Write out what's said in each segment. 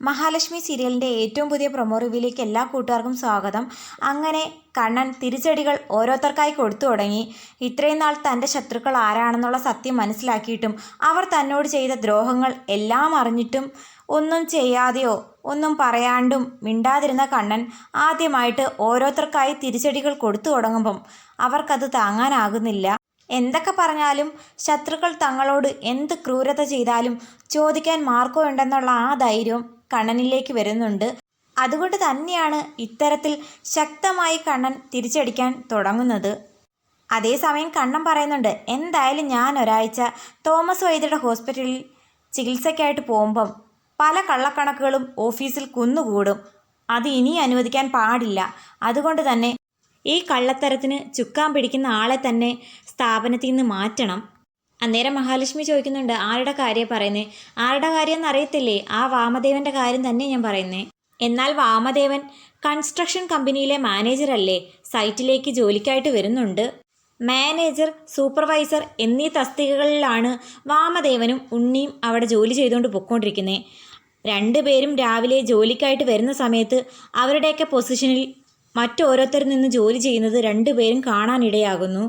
മഹാലക്ഷ്മി സീരിയലിന്റെ ഏറ്റവും പുതിയ പ്രൊമോ റിവ്യൂയിലേക്ക് എല്ലാ കൂട്ടുകാർക്കും സ്വാഗതം. അങ്ങനെ കണ്ണൻ തിരിച്ചടികൾ ഓരോരുത്തർക്കായി കൊടുത്തു തുടങ്ങി. ഇത്രയും നാൾ തന്റെ ശത്രുക്കൾ ആരാണെന്നുള്ള സത്യം മനസ്സിലാക്കിയിട്ടും അവർ തന്നോട് ചെയ്ത ദ്രോഹങ്ങൾ എല്ലാം അറിഞ്ഞിട്ടും ഒന്നും ചെയ്യാതെയോ ഒന്നും പറയാണ്ടും മിണ്ടാതിരുന്ന കണ്ണൻ ആദ്യമായിട്ട് ഓരോരുത്തർക്കായി തിരിച്ചടികൾ കൊടുത്തു തുടങ്ങുമ്പം അവർക്കത് താങ്ങാനാകുന്നില്ല. എന്തൊക്കെ പറഞ്ഞാലും ശത്രുക്കൾ തങ്ങളോട് എന്ത് ക്രൂരത ചെയ്താലും ചോദിക്കാൻ മാർക്കോ ഉണ്ടെന്നുള്ള ആ ധൈര്യവും കണ്ണനിലേക്ക് വരുന്നുണ്ട്. അതുകൊണ്ട് തന്നെയാണ് ഇത്തരത്തിൽ ശക്തമായി കണ്ണൻ തിരിച്ചടിക്കാൻ തുടങ്ങുന്നത്. അതേസമയം കണ്ണൻ പറയുന്നുണ്ട് എന്തായാലും ഞാൻ ഒരാഴ്ച തോമസ് വൈദ്യരുടെ ഹോസ്പിറ്റലിൽ ചികിത്സയ്ക്കായിട്ട് പോകുമ്പം പല കള്ളക്കണക്കുകളും ഓഫീസിൽ കുന്നുകൂടും. അത് ഇനി അനുവദിക്കാൻ പാടില്ല. അതുകൊണ്ട് തന്നെ ഈ കള്ളത്തരത്തിന് ചുക്കാൻ പിടിക്കുന്ന ആളെ തന്നെ സ്ഥാപനത്തിൽ നിന്ന് മാറ്റണം. അന്നേരം മഹാലക്ഷ്മി ചോദിക്കുന്നുണ്ട് ആരുടെ കാര്യം പറയുന്നേ? ആരുടെ കാര്യം എന്നറിയത്തില്ലേ ആ വാമദേവന്റെ കാര്യം തന്നെ ഞാൻ പറയുന്നേ. എന്നാൽ വാമദേവൻ കൺസ്ട്രക്ഷൻ കമ്പനിയിലെ മാനേജർ അല്ലേ സൈറ്റിലേക്ക് ജോലിക്കായിട്ട് വരുന്നുണ്ട്. മാനേജർ സൂപ്പർവൈസർ എന്നീ തസ്തികകളിലാണ് വാമദേവനും ഉണ്ണിയും അവിടെ ജോലി ചെയ്തുകൊണ്ട് പൊയ്ക്കൊണ്ടിരിക്കുന്നത് രണ്ടുപേരും രാവിലെ ജോലിക്കായിട്ട് വരുന്ന സമയത്ത് അവരുടെയൊക്കെ പൊസിഷനിൽ മറ്റോരോരുത്തരിൽ നിന്ന് ജോലി ചെയ്യുന്നത് രണ്ടുപേരും കാണാനിടയാകുന്നു.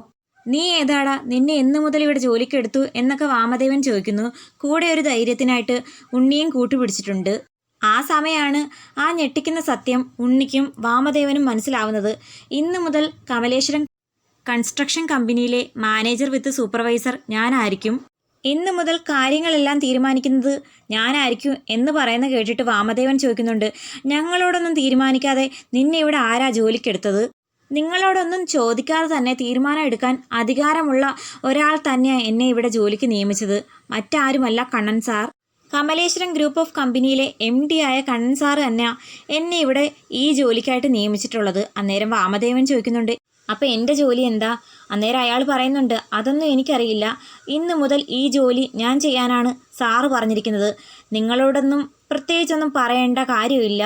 നീ ഏതാടാ? നിന്നെ എന്ന് മുതൽ ഇവിടെ ജോലിക്ക് എടുത്തു എന്നൊക്കെ വാമദേവൻ ചോദിക്കുന്നു. കൂടെ ഒരു ധൈര്യത്തിനായിട്ട് ഉണ്ണിയും കൂട്ടുപിടിച്ചിട്ടുണ്ട്. ആ സമയമാണ് ആ ഞെട്ടിക്കുന്ന സത്യം ഉണ്ണിക്കും വാമദേവനും മനസ്സിലാവുന്നത്. ഇന്ന് മുതൽ കമലേശ്വരം കൺസ്ട്രക്ഷൻ കമ്പനിയിലെ മാനേജർ വിത്ത് സൂപ്പർവൈസർ ഞാനായിരിക്കും. ഇന്ന് മുതൽ കാര്യങ്ങളെല്ലാം തീരുമാനിക്കുന്നത് ഞാനായിരിക്കും എന്ന് പറയുന്ന കേട്ടിട്ട് വാമദേവൻ ചോദിക്കുന്നുണ്ട്. ഞങ്ങളോടൊന്നും തീരുമാനിക്കാതെ നിന്നെ ഇവിടെ ആരാ ജോലിക്കെടുത്തത്? നിങ്ങളോടൊന്നും ചോദിക്കാതെ തന്നെ തീരുമാനം എടുക്കാൻ അധികാരമുള്ള ഒരാൾ തന്നെയാണ് എന്നെ ഇവിടെ ജോലിക്ക് നിയമിച്ചത്. മറ്റാരുമല്ല Kannan sir. Kamaleswaram group of കമ്പനിയിലെ എം ഡി ആയ കണ്ണൻ സാർ തന്നെയാണ് എന്നെ ഇവിടെ ഈ ജോലിക്കായിട്ട് നിയമിച്ചിട്ടുള്ളത്. അന്നേരം വാമദേവൻ ചോദിക്കുന്നുണ്ട് അപ്പോൾ എന്റെ ജോലി എന്താ? അന്നേരം അയാൾ പറയുന്നുണ്ട് അതൊന്നും എനിക്കറിയില്ല. ഇന്ന് മുതൽ ഈ ജോലി ഞാൻ ചെയ്യാനാണ് സാറ് പറഞ്ഞിരിക്കുന്നത്. നിങ്ങളോടൊന്നും പ്രത്യേകിച്ചൊന്നും പറയേണ്ട കാര്യമില്ല.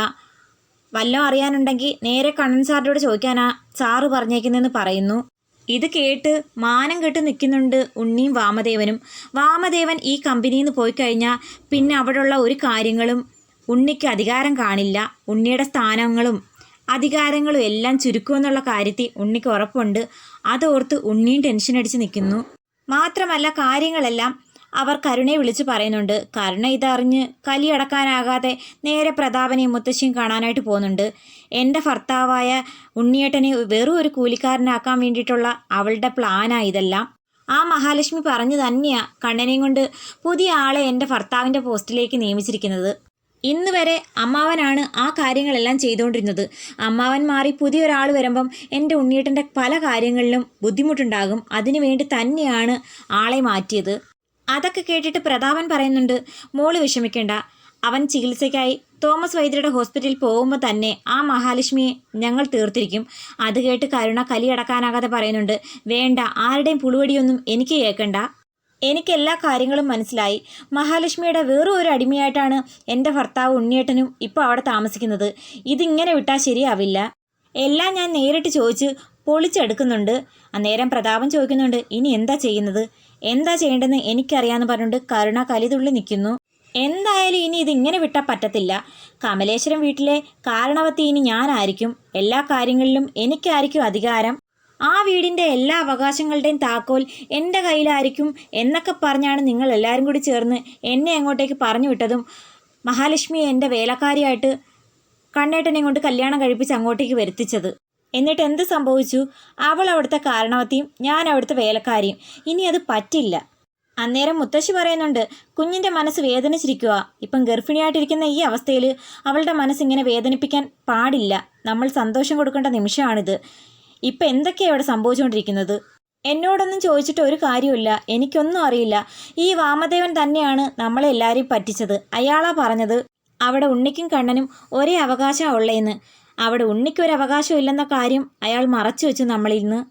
വല്ലതും അറിയാനുണ്ടെങ്കിൽ നേരെ കണ്ണൻ സാറിനോട് ചോദിക്കാനാ സാറ് പറഞ്ഞേക്കുന്നതെന്ന് പറയുന്നു. ഇത് കേട്ട് മാനം കെട്ട് നിൽക്കുന്നുണ്ട് ഉണ്ണിയും വാമദേവനും. വാമദേവൻ ഈ കമ്പനിയിൽ നിന്ന് പോയി കഴിഞ്ഞാൽ പിന്നെ അവിടെയുള്ള ഒരു കാര്യങ്ങളും ഉണ്ണിക്ക് അധികാരം കാണില്ല. ഉണ്ണിയുടെ സ്ഥാനങ്ങളും അധികാരങ്ങളും എല്ലാം ചുരുക്കുമെന്നുള്ള കാര്യത്തിൽ ഉണ്ണിക്ക് ഉറപ്പുണ്ട്. അതോർത്ത് ഉണ്ണിയും ടെൻഷൻ അടിച്ച് നിൽക്കുന്നു. മാത്രമല്ല കാര്യങ്ങളെല്ലാം അവർ കരുണയെ വിളിച്ചു പറയുന്നുണ്ട്. കരുണ ഇതറിഞ്ഞ് കലിയടക്കാനാകാതെ നേരെ പ്രതാപനെയും മുത്തശ്ശിയും കാണാനായിട്ട് പോകുന്നുണ്ട്. എന്റെ ഭർത്താവായ ഉണ്ണിയേട്ടനെ വെറും ഒരു കൂലിക്കാരനാക്കാൻ വേണ്ടിയിട്ടുള്ള അവളുടെ പ്ലാനാണ് ഇതെല്ലാം. ആ മഹാലക്ഷ്മി പറഞ്ഞു തന്നെയാ കണ്ണനെയും കൊണ്ട് പുതിയ ആളെ എന്റെ ഭർത്താവിന്റെ പോസ്റ്റിലേക്ക് നിയമിച്ചിരിക്കുന്നത്. ഇന്ന് വരെ അമ്മാവനാണ് ആ കാര്യങ്ങളെല്ലാം ചെയ്തുകൊണ്ടിരുന്നത്. അമ്മാവൻ മാറി പുതിയൊരാൾ വരുമ്പം എന്റെ ഉണ്ണിയേട്ടന്റെ പല കാര്യങ്ങളിലും ബുദ്ധിമുട്ടുണ്ടാകും. അതിനുവേണ്ടി തന്നെയാണ് ആളെ മാറ്റിയത്. അതൊക്കെ കേട്ടിട്ട് പ്രതാപൻ പറയുന്നുണ്ട് മോൾ വിഷമിക്കേണ്ട. അവൻ ചികിത്സയ്ക്കായി തോമസ് വൈദ്യരുടെ ഹോസ്പിറ്റലിൽ പോകുമ്പോൾ തന്നെ ആ മഹാലക്ഷ്മിയെ ഞങ്ങൾ തീർത്തിരിക്കും. അത് കേട്ട് കരുണ കലിയടക്കാനാകാതെ പറയുന്നുണ്ട് വേണ്ട ആരുടെയും പുളുവടിയൊന്നും എനിക്ക് കേൾക്കണ്ട. എനിക്ക് എല്ലാ കാര്യങ്ങളും മനസ്സിലായി. മഹാലക്ഷ്മിയുടെ വേറൊരു ഒരു അടിമയായിട്ടാണ് എന്റെ ഭർത്താവ് ഉണ്ണിയേട്ടനും ഇപ്പോൾ അവിടെ താമസിക്കുന്നത്. ഇതിങ്ങനെ വിട്ടാൽ ശരിയാവില്ല. എല്ലാം ഞാൻ നേരിട്ട് ചോദിച്ച് പൊളിച്ചെടുക്കുന്നുണ്ട്. അന്നേരം പ്രതാപം ചോദിക്കുന്നുണ്ട് ഇനി എന്താ ചെയ്യുന്നത്? എന്താ ചെയ്യേണ്ടതെന്ന് എനിക്കറിയാമെന്ന് പറഞ്ഞുകൊണ്ട് കരുണ കലിതുള്ളി നിൽക്കുന്നു. എന്തായാലും ഇനി ഇതിങ്ങനെ വിട്ടാൽ പറ്റത്തില്ല. കമലേശ്വരം വീട്ടിലെ കാരണവത്തി ഇനി ഞാനായിരിക്കും. എല്ലാ കാര്യങ്ങളിലും എനിക്കായിരിക്കും അധികാരം. ആ വീടിന്റെ എല്ലാ അവകാശങ്ങളുടെയും താക്കോൽ എന്റെ കയ്യിലായിരിക്കും എന്നൊക്കെ പറഞ്ഞാണ് നിങ്ങൾ എല്ലാവരും കൂടി ചേർന്ന് എന്നെ അങ്ങോട്ടേക്ക് പറഞ്ഞു വിട്ടതും. മഹാലക്ഷ്മിയെ എന്റെ വേലക്കാരിയായിട്ട് കണ്ണേട്ടനെ കൊണ്ട് കല്യാണം കഴിപ്പിച്ച് അങ്ങോട്ടേക്ക് വരുത്തിച്ചത്. എന്നിട്ട് എന്ത് സംഭവിച്ചു? അവൾ അവിടുത്തെ കാരണവത്തിയും ഞാൻ അവിടുത്തെ വേലക്കാരിയും. ഇനി അത് പറ്റില്ല. അന്നേരം മുത്തശ്ശി പറയുന്നുണ്ട് കുഞ്ഞിന്റെ മനസ്സ് വേദനിച്ചിരിക്കുക ഇപ്പം ഗർഭിണിയായിട്ടിരിക്കുന്ന ഈ അവസ്ഥയിൽ അവളുടെ മനസ്സിങ്ങനെ വേദനിപ്പിക്കാൻ പാടില്ല. നമ്മൾ സന്തോഷം കൊടുക്കേണ്ട നിമിഷമാണിത്. ഇപ്പം എന്തൊക്കെയാണ് ഇവിടെ സംഭവിച്ചുകൊണ്ടിരിക്കുന്നത്? എന്നോടൊന്നും ചോദിച്ചിട്ട് ഒരു കാര്യമില്ല എനിക്കൊന്നും അറിയില്ല. ഈ വാമദേവൻ തന്നെയാണ് നമ്മളെ എല്ലാവരെയും പറ്റിച്ചത്. അയാളാ പറഞ്ഞത്. അവിടെ ഉണ്ണിക്കും കണ്ണനും ഒരേ അവകാശമാണ് ഉള്ളതെന്ന് അവിടെ ഉണ്ണിക്കൊരു അവകാശം ഇല്ലെന്ന കാര്യം അയാൾ മറച്ചു വെച്ചു നമ്മളിൽ നിന്ന്.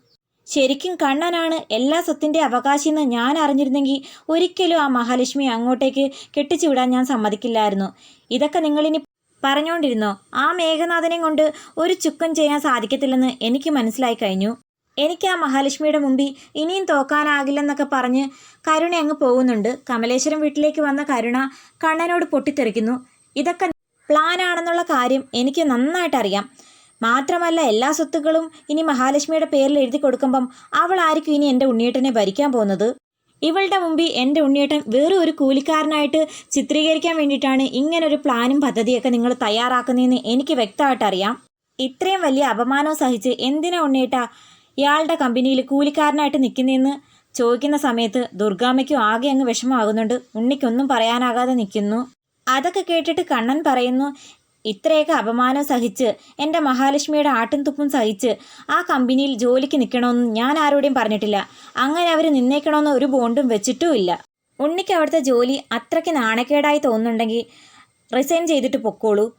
ശരിക്കും കണ്ണനാണ് എല്ലാ സ്വത്തിന്റെ അവകാശിയെന്ന് ഞാൻ അറിഞ്ഞിരുന്നെങ്കിൽ ഒരിക്കലും ആ മഹാലക്ഷ്മി അങ്ങോട്ടേക്ക് കെട്ടിച്ചു വിടാൻ ഞാൻ സമ്മതിക്കില്ലായിരുന്നു. ഇതൊക്കെ നിങ്ങളിനി പറഞ്ഞുകൊണ്ടിരുന്നോ ആ മേഘനാഥനെ കൊണ്ട് ഒരു ചുക്കം ചെയ്യാൻ സാധിക്കത്തില്ലെന്ന് എനിക്ക് മനസ്സിലായി കഴിഞ്ഞു. എനിക്ക് ആ മഹാലക്ഷ്മിയുടെ മുമ്പിൽ ഇനിയും തോക്കാനാകില്ലെന്നൊക്കെ പറഞ്ഞ് കരുണ അങ്ങ് പോകുന്നുണ്ട്. കമലേശ്വരം വീട്ടിലേക്ക് വന്ന കരുണ കണ്ണനോട് പൊട്ടിത്തെറിക്കുന്നു. ഇതൊക്കെ പ്ലാനാണെന്നുള്ള കാര്യം എനിക്ക് നന്നായിട്ടറിയാം. മാത്രമല്ല എല്ലാ സ്വത്തുക്കളും ഇനി മഹാലക്ഷ്മിയുടെ പേരിൽ എഴുതി കൊടുക്കുമ്പം അവളായിരിക്കും ഇനി എന്റെ ഉണ്ണിയേട്ടനെ ഭരിക്കാൻ പോകുന്നത്. ഇവളുടെ മുമ്പിൽ എന്റെ ഉണ്ണിയേട്ടൻ വേറെ ഒരു കൂലിക്കാരനായിട്ട് ചിത്രീകരിക്കാൻ വേണ്ടിയിട്ടാണ് ഇങ്ങനൊരു പ്ലാനും പദ്ധതിയൊക്കെ നിങ്ങൾ തയ്യാറാക്കുന്നതെന്ന് എനിക്ക് വ്യക്തമായിട്ട് അറിയാം ഇത്രയും വലിയ അപമാനം സഹിച്ച് എന്തിനാ ഉണ്ണിയേട്ട ഇയാളുടെ കമ്പനിയിൽ കൂലിക്കാരനായിട്ട് നിൽക്കുന്നതെന്ന് ചോദിക്കുന്ന സമയത്ത് ദുർഗാമ്മയ്ക്കും ആകെ അങ്ങ് വിഷമമാകുന്നുണ്ട്. ഉണ്ണിക്കൊന്നും പറയാനാകാതെ നിൽക്കുന്നു. അതൊക്കെ കേട്ടിട്ട് കണ്ണൻ പറയുന്നു ഇത്രയൊക്കെ അപമാനം സഹിച്ച് എന്റെ മഹാലക്ഷ്മിയുടെ ആട്ടും തുപ്പും സഹിച്ച് ആ കമ്പനിയിൽ ജോലിക്ക് നിൽക്കണമെന്ന് ഞാൻ ആരോടെയും പറഞ്ഞിട്ടില്ല. അങ്ങനെ അവർ നിന്നേക്കണമെന്ന് ഒരു ബോണ്ടും വെച്ചിട്ടുമില്ല. ഉണ്ണിക്ക് അവിടുത്തെ ജോലി അത്രയ്ക്ക് നാണക്കേടായി തോന്നുന്നുണ്ടെങ്കിൽ റിസൈൻ ചെയ്തിട്ട് പൊക്കോളൂ.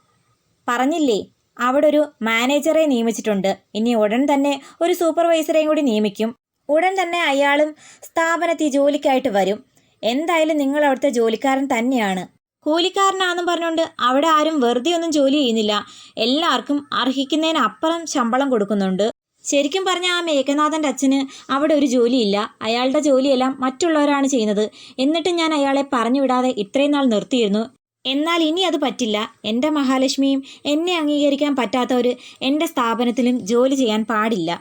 പറഞ്ഞില്ലേ അവിടെ ഒരു മാനേജറെ നിയമിച്ചിട്ടുണ്ട്. ഇനി ഉടൻ തന്നെ ഒരു സൂപ്പർവൈസറെയും കൂടി നിയമിക്കും. ഉടൻ തന്നെ അയാളും സ്ഥാപനത്തിൽ ജോലിക്കായിട്ട് വരും. എന്തായാലും നിങ്ങൾ അവിടുത്തെ ജോലിക്കാരൻ തന്നെയാണ്. കൂലിക്കാരനാണെന്നും പറഞ്ഞുകൊണ്ട് അവിടെ ആരും വെറുതെ ഒന്നും ജോലി ചെയ്യുന്നില്ല. എല്ലാവർക്കും അർഹിക്കുന്നതിന് അപ്പുറം ശമ്പളം കൊടുക്കുന്നുണ്ട്. ശരിക്കും പറഞ്ഞ ആ മേഘനാഥന്റെ അച്ഛന് അവിടെ ഒരു ജോലിയില്ല. അയാളുടെ ജോലിയെല്ലാം മറ്റുള്ളവരാണ് ചെയ്യുന്നത്. എന്നിട്ടും ഞാൻ അയാളെ പറഞ്ഞു വിടാതെ ഇത്രയും നാൾ നിർത്തിയിരുന്നു. എന്നാൽ ഇനി അത് പറ്റില്ല. എന്റെ മഹാലക്ഷ്മിയും എന്നെ അംഗീകരിക്കാൻ പറ്റാത്തവർ എന്റെ സ്ഥാപനത്തിലും ജോലി ചെയ്യാൻ പാടില്ല.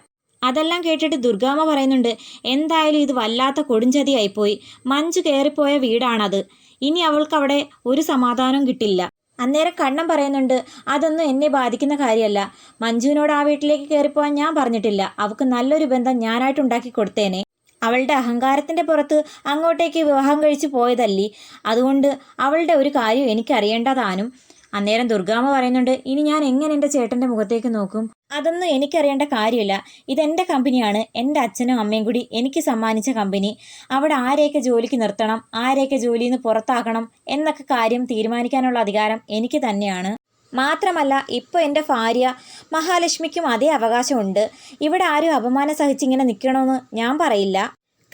അതെല്ലാം കേട്ടിട്ട് ദുർഗാമ്മ പറയുന്നുണ്ട് എന്തായാലും ഇത് വല്ലാത്ത കൊടുംചതിയായിപ്പോയി. മഞ്ചു കയറിപ്പോയ വീടാണത്. ഇനി അവൾക്ക് അവിടെ ഒരു സമാധാനം കിട്ടില്ല. അന്നേരം കണ്ണം പറയുന്നുണ്ട് അതൊന്നും എന്നെ ബാധിക്കുന്ന കാര്യമല്ല. മഞ്ജുവിനോട് ആ വീട്ടിലേക്ക് കയറിപ്പോവാൻ ഞാൻ പറഞ്ഞിട്ടില്ല. അവൾക്ക് നല്ലൊരു ബന്ധം ഞാനായിട്ട് ഉണ്ടാക്കി കൊടുത്തേനെ. അവളുടെ അഹങ്കാരത്തിന്റെ പുറത്ത് അങ്ങോട്ടേക്ക് വിവാഹം കഴിച്ചു പോയതല്ലേ. അതുകൊണ്ട് അവളുടെ ഒരു കാര്യം എനിക്കറിയേണ്ടതാനും അന്നേരം ദുർഗാമ്മ പറയുന്നുണ്ട് ഇനി ഞാൻ എങ്ങനെ എന്റെ ചേട്ടന്റെ മുഖത്തേക്ക് നോക്കും? അതൊന്നും എനിക്കറിയേണ്ട കാര്യമില്ല. ഇതെന്റെ കമ്പനിയാണ്. എന്റെ അച്ഛനും അമ്മയും കൂടി എനിക്ക് സമ്മാനിച്ച കമ്പനി. അവിടെ ആരെയൊക്കെ ജോലിക്ക് നിർത്തണം ആരെയൊക്കെ ജോലിയിൽ നിന്ന് പുറത്താക്കണം എന്നൊക്കെ കാര്യം തീരുമാനിക്കാനുള്ള അധികാരം എനിക്ക് തന്നെയാണ്. മാത്രമല്ല ഇപ്പോൾ എന്റെ ഭാര്യ മഹാലക്ഷ്മിക്കും അതേ അവകാശമുണ്ട്. ഇവിടെ ആരും അപമാനം സഹിച്ചിങ്ങനെ നിൽക്കണമെന്ന് ഞാൻ പറയില്ല.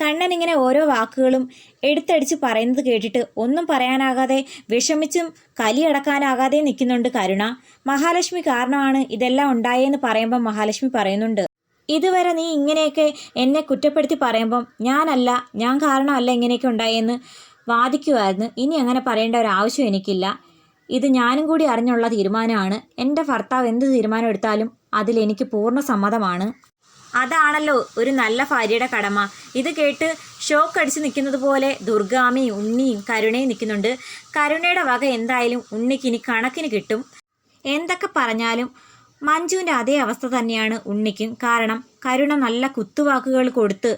കണ്ണൻ ഇങ്ങനെ ഓരോ വാക്കുകളും എടുത്തടിച്ച് പറയുന്നത് കേട്ടിട്ട് ഒന്നും പറയാനാകാതെ വിഷമിച്ചും കലിയടക്കാനാകാതെ നിൽക്കുന്നുണ്ട് കരുണ. മഹാലക്ഷ്മി കാരണമാണ് ഇതെല്ലാം ഉണ്ടായെന്ന് പറയുമ്പോൾ മഹാലക്ഷ്മി പറയുന്നുണ്ട്. ഇതുവരെ നീ ഇങ്ങനെയൊക്കെ എന്നെ കുറ്റപ്പെടുത്തി പറയുമ്പം ഞാനല്ല ഞാൻ കാരണമല്ല ഇങ്ങനെയൊക്കെ ഉണ്ടായെന്ന് വാദിക്കുമായിരുന്നു ഇനി അങ്ങനെ പറയേണ്ട ഒരു ആവശ്യം എനിക്കില്ല. ഇത് ഞാനും കൂടി അറിഞ്ഞുള്ള തീരുമാനമാണ്. എന്റെ ഭർത്താവ് എന്ത് തീരുമാനം എടുത്താലും അതിലെനിക്ക് പൂർണ സമ്മതമാണ്. അതാണല്ലോ ഒരു നല്ല ഭാര്യയുടെ കടമ. ഇത് കേട്ട് ഷോക്ക് അടിച്ച് നിൽക്കുന്നത് പോലെ ദുർഗാമയും ഉണ്ണിയും കരുണയും നിൽക്കുന്നുണ്ട്. കരുണയുടെ വക എന്തായാലും ഉണ്ണിക്ക് ഇനി കണക്കിന് കിട്ടും. എന്തൊക്കെ പറഞ്ഞാലും മഞ്ജുവിന്റെ അതേ അവസ്ഥ തന്നെയാണ് ഉണ്ണിക്കും. കാരണം കരുണ നല്ല കുത്തുവാക്കുകൾ കൊടുത്ത്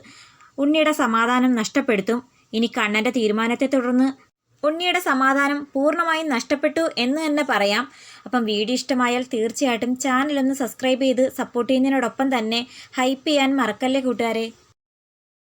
ഉണ്ണിയുടെ സമാധാനം നഷ്ടപ്പെടുത്തും. ഇനി കണ്ണന്റെ തീരുമാനത്തെ തുടർന്ന് ഉണ്ണിയുടെ സമാധാനം പൂർണമായും നഷ്ടപ്പെട്ടു എന്ന് തന്നെ പറയാം. അപ്പം വീഡിയോ ഇഷ്ടമായാൽ തീർച്ചയായിട്ടും ചാനലൊന്ന് സബ്സ്ക്രൈബ് ചെയ്ത് സപ്പോർട്ട് ചെയ്യുന്നതിനോടൊപ്പം തന്നെ ഹൈപ്പ് ചെയ്യാൻ മറക്കല്ലേ കൂട്ടുകാരെ.